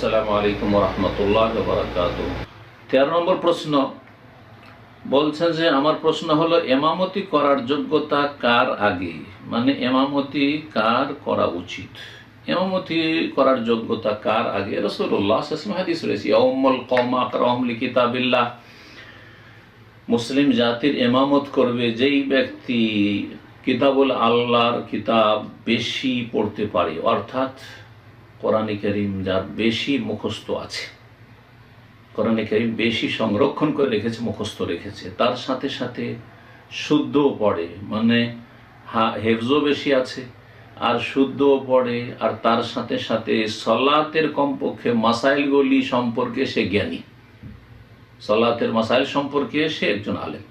আসসালামু আলাইকুম রহমতুল্লাহ তেরো নম্বর প্রশ্ন, বলছেন যে আমার প্রশ্ন হলো, এমামতি করার যোগ্যতা কার আগে? মানে এমামতি কার করা উচিত? এমামতি করার যোগ্যতা কার আগে? রয়েছে কিতাবিল্লাহ। মুসলিম জাতির এমামত করবে যেই ব্যক্তি কিতাবুল আল্লাহর কিতাব বেশি পড়তে পারে। অর্থাৎ কোরআনে করিম যার বেশি মুখস্থ আছে। কোরআনে করিম বেশি সংরক্ষণ করে রেখেছে, মুখস্থ রেখেছে। তার সাথে সাথে শুদ্ধও পড়ে মানে হা, হেফজও বেশি আছে, আর শুদ্ধও পড়ে, আর তার সাথে সাথে সলাতের কমপক্ষে মাসাইলগুলি সম্পর্কে সে জ্ঞানী। সলাতের মাসাইল সম্পর্কে সে একজন আলেম,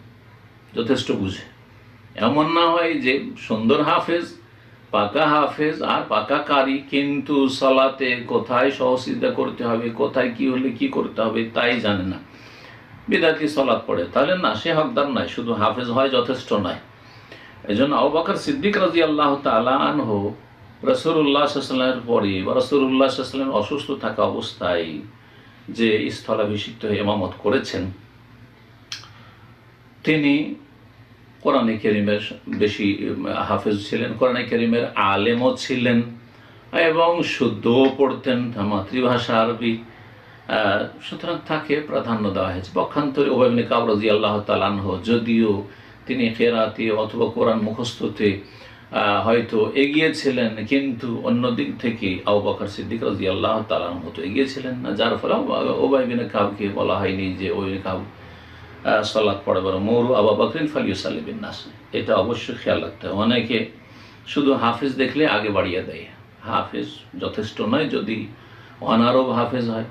যথেষ্ট বুঝে। এমন না হয় যে সুন্দর হাফেজ পাকা হাফেজ আর পাকা কারি কিন্তু সলাতে কোথায় সহসিদ্ধা করতে হবে, কোথায় কি হলে কি করতে হবে তাই জানে না। বিদাতি সলাৎ পড়ে। তাহলে না, সে হকদার নয়, শুধু হাফেজ হয় যথেষ্ট নয়। এই জন্য আবাকর সিদ্দিক রাজি আল্লাহ তালাহ রসুল্লাহ সাল্লামের পরে বা রসুল্লাহ সাল্লামের অসুস্থ থাকা অবস্থায় যে স্থলাভিষিক্ত হয়ে এমামত করেছেন, তিনি কোরআনে কেরিমের বেশি হাফেজ ছিলেন, কোরআনে কেরিমের আলেমও ছিলেন এবং শুদ্ধও পড়তেন মাতৃভাষা আরবি। সুতরাং তাকে প্রাধান্য দেওয়া হয়েছে। পক্ষান্তরে ওবাবিনী কাবরাজি আল্লাহ তালানহ যদিও তিনি ফেরাতে অথবা কোরআন মুখস্থতে হয়তো এগিয়েছিলেন, কিন্তু অন্য দিক থেকে আবু বকর সিদ্দিক রাজি আল্লাহ তালান মতো এগিয়েছিলেন না। যার ফলে ওবাইবিন কাবকে বলা হয়নি যে ওই কাব সলাৎ পড়ে বড় মৌরু আবা বকরিন ফালিউ সালিবিন নাস এটা অবশ্যই খেয়াল রাখতে হবে। অনেকে শুধু হাফেজ দেখলে আগে বাড়িয়ে দেয়। হাফেজ যথেষ্ট নয়, যদি অনারব হাফেজ হয়।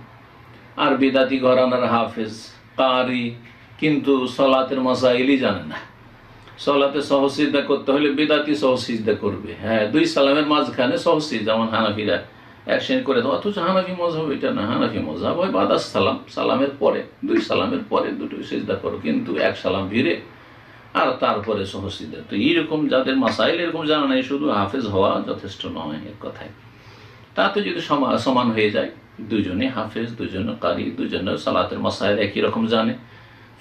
আর বিদাতি ঘরানার হাফেজ, কারি, কিন্তু সলাতের মশাইলই জানে না। সলাতে সহসিদ্ধা করতে হলে বিদাতি সহসিদ্ধা করবে। হ্যাঁ দুই সালামের মাঝখানে সহসিদ যেমন হানাফিরা এক শ্রেণি করে দেয় অথচ হানাফি মজাব এটা না, হানাফি মজাব হয় বাদাস সালাম, সালামের পরে, দুই সালামের পরে দুটো সিজদা করো, কিন্তু এক সালাম ভিড়ে আর তারপরে সহসিদ্ধা তো এইরকম যাদের মাসাইল, এরকম জানা নাই, শুধু হাফেজ হওয়া যথেষ্ট নয় এক কথায়। তাতে যদি সমা, সমান হয়ে যায়, দুজনে হাফেজ, দুজনে কারি, দুজনে সালাতের মাসাইল একই রকম জানে।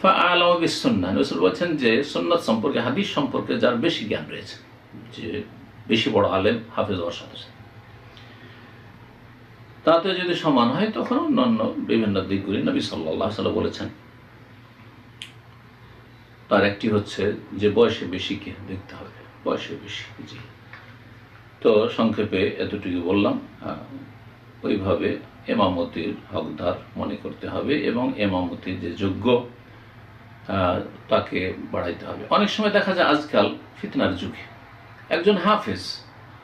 ফা আলম বিসন্না বলছেন যে সুন্নাত সম্পর্কে, হাদিস সম্পর্কে যার বেশি জ্ঞান রয়েছে, যে বেশি বড় আলেম হাফেজ হওয়ার সাথে সাথে। তাতে যদি সমান হয়, তখন অন্যান্য বিভিন্ন দিকগুলি নবী সাল্লাহ সাল্লাম বলেছেন। তার একটি হচ্ছে যে, বয়সে বেশিকে দেখতে হবে, বয়সে বেশি, জি। তো সংক্ষেপে এতটুকু বললাম ওইভাবে এমামতির হকদার মনে করতে হবে এবং এমামতির যে যোগ্য তাকে বাড়াইতে হবে। অনেক সময় দেখা যায় আজকাল ফিতনার যুগে, একজন হাফেজ,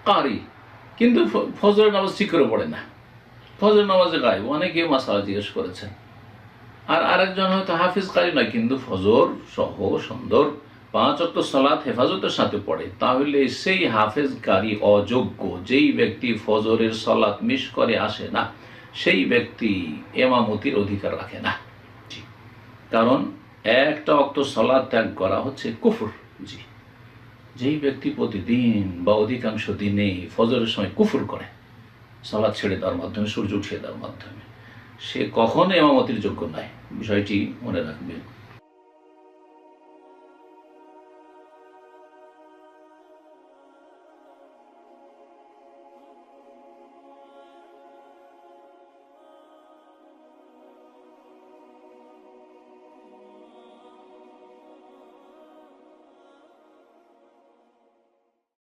কারি, কিন্তু ফজরের নামাজ ঠিক করে পড়ে না। ফজর নামাজে গায়েব অনেকে মাসালা জিজ্ঞেস করেছেন। আর আরেকজন হয়তো হাফিজ কারি নয়, কিন্তু ফজর সহ সুন্দর পাঁচ অক্ট সলাৎ হেফাজতের সাথে পড়ে, তাহলে সেই হাফেজ কারি অযোগ্য, যেই ব্যক্তি ফজরের সলাৎ মিস করে আসে না, সেই ব্যক্তি এমামতির অধিকার রাখে না। জি। কারণ একটা অক্ত সলাৎ ত্যাগ করা হচ্ছে কুফুর। জি। যেই ব্যক্তি প্রতিদিন বা অধিকাংশ দিনে ফজরের সময় কুফুর করে সালাদ ছেড়ে দেওয়ার মাধ্যমে, সূর্য উঠিয়ে দেওয়ার মাধ্যমে। সে কখনো এমামতির যোগ্য নয়। বিষয়টি মনে রাখবেন।